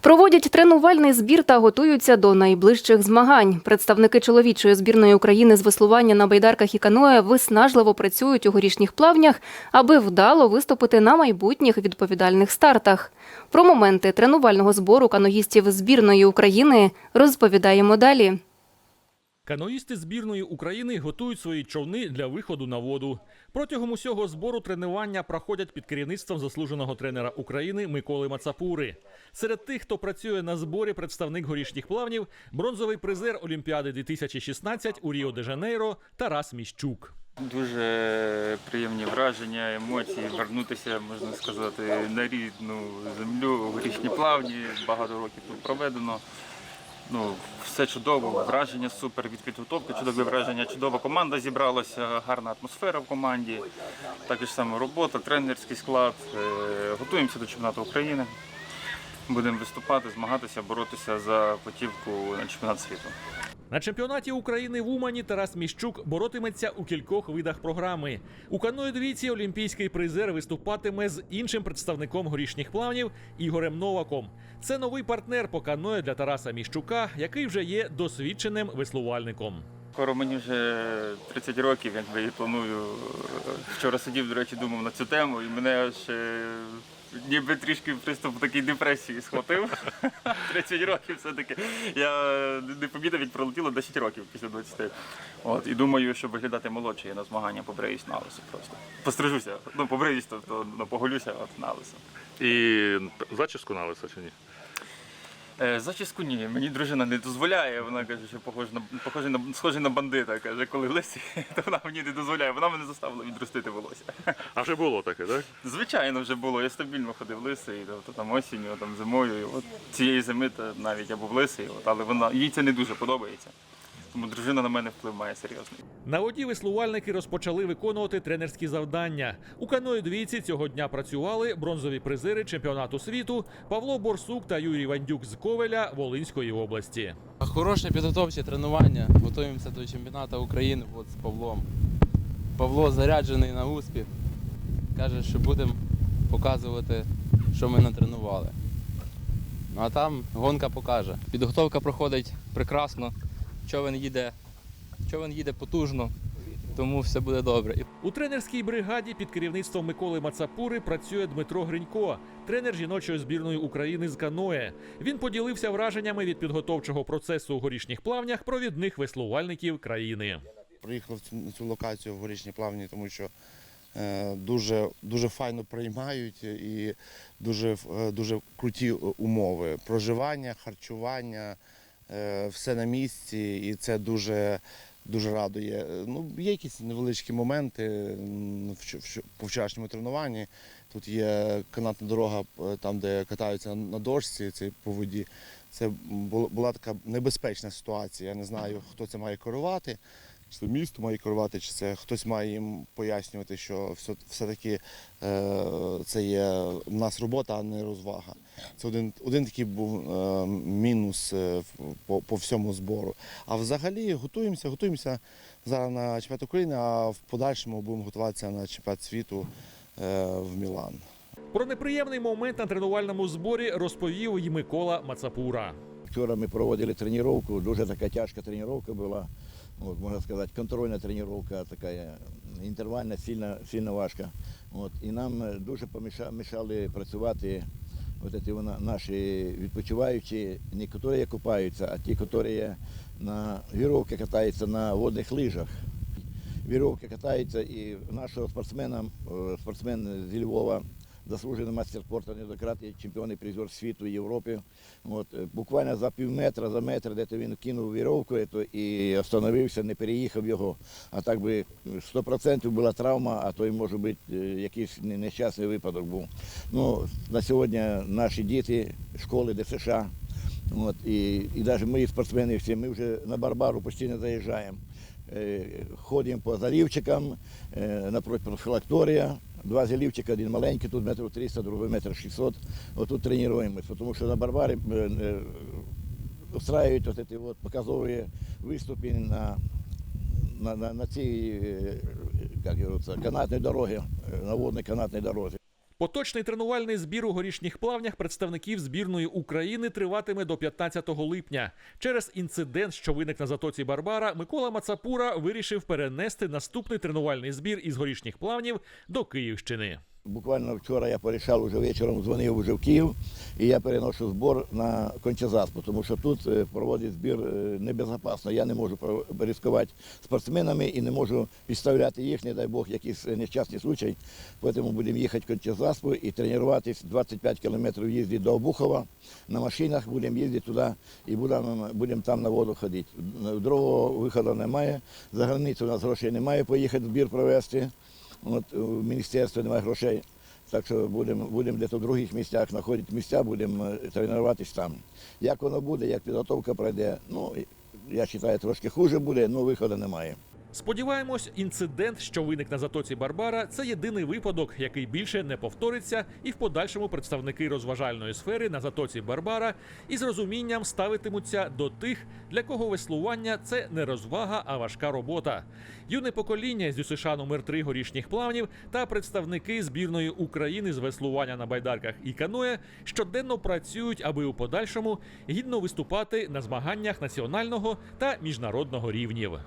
Проводять тренувальний збір та готуються до найближчих змагань. Представники чоловічої збірної України з веслування на байдарках і каное виснажливо працюють у горішніх плавнях, аби вдало виступити на майбутніх відповідальних стартах. Про моменти тренувального збору каноїстів збірної України розповідаємо далі. Каноїсти збірної України готують свої човни для виходу на воду. Протягом усього збору тренування проходять під керівництвом заслуженого тренера України Миколи Мацапури. Серед тих, хто працює на зборі, представник горішніх плавнів, бронзовий призер Олімпіади 2016 у Ріо де Жанейро Тарас Міщук. Дуже приємні враження, емоції, вернутися, можна сказати, на рідну землю, горішні плавні. Багато років тут проведено. Ну, все чудово, враження супер від підготовки, чудові враження, чудова команда зібралася, гарна атмосфера в команді. Також саме робота, тренерський склад. Е, Готуємося до чемпіонату України. Будемо виступати, змагатися, боротися за потівку на чемпіонат світу. На чемпіонаті України в Умані Тарас Міщук боротиметься у кількох видах програми. У каної двійці олімпійський призер виступатиме з іншим представником горішніх плавнів Ігорем Новаком. Це новий партнер по каное для Тараса Міщука, який вже є досвідченим веслувальником. Скоро мені вже 30 років, якби і планую. Вчора сидів, до речі, думав на цю тему, і мене аж е, ніби трішки приступ такої депресії схватив. 30 років все-таки. Я не помітив, як пролетіло 10 років після 20. От, і думаю, щоб виглядати молодше, я на змагання побриюсь на лисо просто. Пострижуся, ну побриюсь, тобто ну, поголюся от, на лисо. І зачіску на лисо чи ні? Е, Зачіску ні, мені дружина не дозволяє. Вона каже, що похожий на похожий на схожий на бандита. Каже, коли лисий, то вона мені не дозволяє. Вона мене заставила відростити волосся. А вже було таке, так? Звичайно, вже було. Я стабільно ходив лисий, тобто там осінню, там зимою. І от цієї зими та навіть я був лисий, от, але вона їй це не дуже подобається. Тому дружина на мене вплив має серйозний. На воді веслувальники розпочали виконувати тренерські завдання. У каної двійці цього дня працювали бронзові призери чемпіонату світу Павло Борсук та Юрій Вандюк з Ковеля Волинської області. Хороше підготовче тренування. Готуємося до чемпіонату України от з Павлом. Павло заряджений на успіх. Каже, що будемо показувати, що ми натренували. Ну а там гонка покаже. Підготовка проходить прекрасно. Човен їде, човен їде потужно, тому все буде добре. У тренерській бригаді під керівництвом Миколи Мацапури працює Дмитро Гринько, тренер жіночої збірної України з каное. Він поділився враженнями від підготовчого процесу у горішніх плавнях провідних веслувальників країни. Приїхав цю- на цю локацію в горішній плавні, тому що е, дуже, дуже файно приймають і дуже, е, дуже круті умови. Проживання, харчування, все на місці, і це дуже, дуже радує. Ну, є якісь невеличкі моменти по вчорашньому тренуванні. Тут є канатна дорога, е, там, де катаються на дошці, це по воді. Це бу- була така небезпечна ситуація. Я не знаю, хто це має керувати. Це місто має керувати, чи це хтось має їм пояснювати, що все, все-таки е, це є в нас робота, а не розвага. Це один, один такий був е, мінус е, по, по всьому збору. А взагалі готуємося, готуємося зараз на чемпіонат України, а в подальшому будемо готуватися на чемпіонат світу е, в Мілан. Про неприємний момент на тренувальному зборі розповів і Микола Мацапура. Вчора ми проводили тренування, дуже така тяжка тренування була. От, можна сказати, контрольна тренування, така е, інтервальна, сильно, сильно важка. От, і нам е, дуже поміша- мішали працювати от ці наші відпочиваючі, не які купаються, а ті, які на віровці катаються на водних лижах. Віровки катаються і нашого спортсмена, е, спортсмен зі Львова, заслужений мастер спорту, неоднократний чемпіон і призер світу і Європи. От, е, буквально за пів метра, за метр, де він кинув віровку і остановився, не переїхав його. А так би 100% була травма, а то й може бути е, якийсь нещасний випадок був. Ну, на сьогодні наші діти, школи ДСШ, от, і, і навіть ми спортсмени всі, ми вже на Барбару постійно заїжджаємо. Е, Ходимо по залівчикам, е, напроти профілакторія. Два залівчика, один маленький, тут метр 300, другий метр 600. Отут тренуємося, тому що на Барбарі е, устраюють от ці от показові виступи на, на, на, на цій канатній дорогі, е, на водній канатній дорозі. Поточний тренувальний збір у горішніх плавнях представників збірної України триватиме до 15 липня. Через інцидент, що виник на затоці Барбара, Микола Мацапура вирішив перенести наступний тренувальний збір із горішніх плавнів до Київщини. Буквально вчора я порішав уже вечором, дзвонив уже в Київ, і я переношу збор на Кончезаспу, тому що тут е, проводить збір е, небезпечно. Я не можу ризикувати спортсменами і не можу підставляти їх, не дай Бог, якийсь нещасний случай. Тому будемо їхати в Кончезаспу і тренуватись 25 кілометрів їздити до Обухова. На машинах будемо їздити туди і будемо, будемо там на воду ходити. Другого виходу немає. За границю у нас грошей немає поїхати збір провести. От у міністерстві немає грошей. Так що будемо будемо десь в других місцях знаходити місця, будемо тренуватися там. Як воно буде, як підготовка пройде, ну я вважаю, трошки хуже буде, але виходу немає. Сподіваємось, інцидент, що виник на затоці Барбара, це єдиний випадок, який більше не повториться, і в подальшому представники розважальної сфери на затоці Барбара із розумінням ставитимуться до тих, для кого веслування це не розвага, а важка робота. Юне покоління з ЮСШ номер 3 горішніх плавнів та представники збірної України з веслування на байдарках і каное щоденно працюють, аби у подальшому гідно виступати на змаганнях національного та міжнародного рівнів.